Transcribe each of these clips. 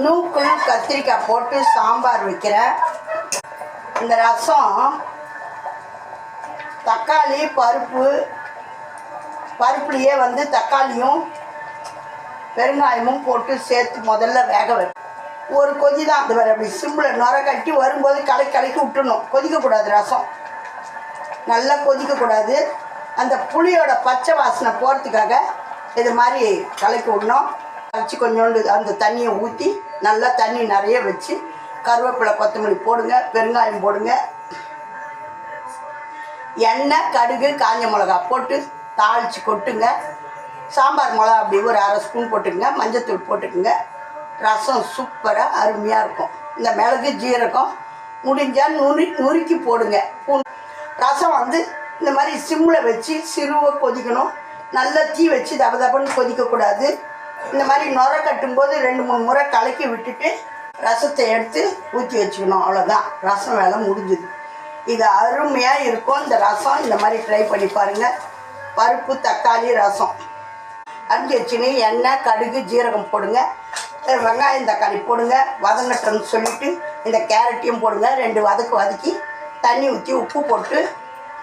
நூக்குள் கத்திரிக்காய் போட்டு சாம்பார் வைக்கிறேன். இந்த ரசம் தக்காளி பருப்பு பருப்புலேயே வந்து தக்காளியும் பெருங்காயமும் போட்டு சேர்த்து முதல்ல வேக வைப்போம் ஒரு கொதி தான் அது வேறு அப்படி சிம்பிள் நுர கட்டி வரும்போது கலை கலக்கி விட்டுணும் கொதிக்கக்கூடாது ரசம். நல்லா கொதிக்கக்கூடாது. அந்த புளியோட பச்சை வாசனை போகிறதுக்காக இது மாதிரி கலக்கி விடணும். கரைச்சி கொஞ்சோண்டு அந்த தண்ணியை ஊற்றி நல்லா தண்ணி நிறைய வச்சு கருவேப்பிலை கொத்தமல்லி போடுங்க பெருங்காயம் போடுங்க. எண்ணெய் கடுகு காஞ்ச மிளகா போட்டு தாளித்து கொட்டுங்க. சாம்பார் மிளகா அப்படி ஒரு அரை ஸ்பூன் போட்டுக்கங்க மஞ்சத்தூள் போட்டுக்குங்க. ரசம் சூப்பராக அருமையாக இருக்கும். இந்த மிளகு ஜீரகம் முடிஞ்சால் நுறு நுறுக்கி போடுங்க. ரசம் வந்து இந்த மாதிரி சிம்மில் வச்சு சிறுவை கொதிக்கணும். நல்லா தீ வச்சு தப தபன்னு கொதிக்கக்கூடாது. இந்த மாதிரி நுர கட்டும்போது ரெண்டு மூணு முறை கலக்கி விட்டுட்டு ரசத்தை எடுத்து ஊற்றி வச்சுக்கணும். அவ்வளோதான் ரசம் வேலை முடிஞ்சுது. இது அருமையாக இருக்கும். இந்த ரசம் இந்த மாதிரி ட்ரை பண்ணி பாருங்கள் பருப்பு தக்காளி ரசம். அரிஞ்சு வச்சுன்னு எண்ணெய் கடுகு ஜீரகம் போடுங்க. வெங்காயம் தக்காளி போடுங்க. வதங்கட்டும்னு சொல்லிட்டு இந்த கேரட்டையும் போடுங்க. ரெண்டு வதக்கு வதக்கி தண்ணி ஊற்றி உப்பு போட்டு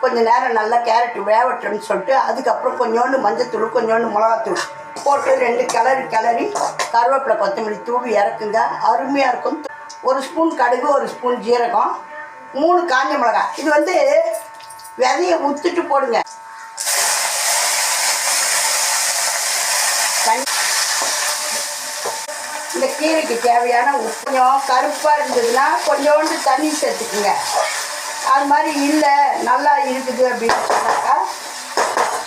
கொஞ்சம் நேரம் நல்லா கேரட் வேவட்டும்னு சொல்லிட்டு அதுக்கப்புறம் கொஞ்சோண்டு மஞ்சத்தூள் கொஞ்சோண்டு மிளகாத்தூள். போட்டு ரெண்டு கிளறி கிளறி கருவேப்பிலை கொத்தமல்லி தூவி இறக்குங்க. அருமையாக இருக்கும். ஒரு ஸ்பூன் கடுகு ஒரு ஸ்பூன் ஜீரகம் மூணு காஞ்ச மிளகாய். இது வந்து விதையை உத்துட்டு போடுங்க. இந்த கீரைக்கு தேவையான உப்பு கொஞ்சம் கருப்பாக இருந்ததுன்னா கொஞ்சோண்டு தண்ணி சேர்த்துக்குங்க. அது மாதிரி இல்லை நல்லா இருக்குது அப்படின்னு சொன்னாக்கா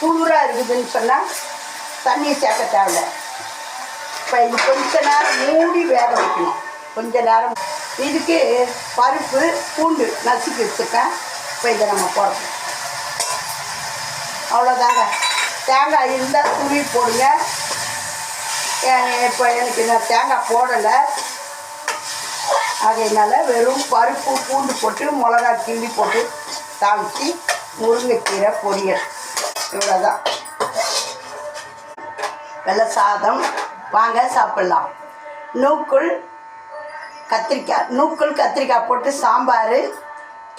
குளிராக இருக்குதுன்னு சொன்னால் தண்ணி சேர்க்க தேவையில்ல. இப்போ இது கொஞ்ச நேரம் மூடி வேக வைக்கணும். கொஞ்ச நேரம். இதுக்கு பருப்பு பூண்டு நசுக்கி வச்சுருக்கேன். இப்போ இதை நம்ம போடணும். அவ்வளோதாங்க தேங்காய் இருந்தால் துணி போடுங்க. இப்போ எனக்கு நான் தேங்காய் போடலை. அதையினால வெறும் பருப்பு பூண்டு போட்டு மிளகா கிள்ளி போட்டு தாளித்து முருங்கைக்கீரை பொரியல். இவ்வளோதான் வெள்ளை சாதம். வாங்க சாப்பிட்லாம். நூக்குள் கத்திரிக்காய் நூக்குள் கத்திரிக்காய் போட்டு சாம்பார்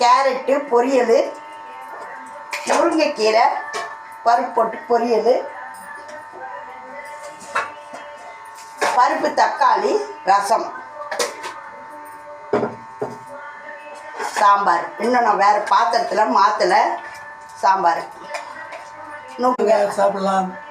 கேரட்டு பொரியல் முருங்கைக்கீரை பருப்பு போட்டு பொரியல் பருப்பு தக்காளி ரசம். சாம்பார். இன்னும் நான் வேறு பாத்திரத்தில் மாற்றலை சாம்பார். சாப்பிடலாம்.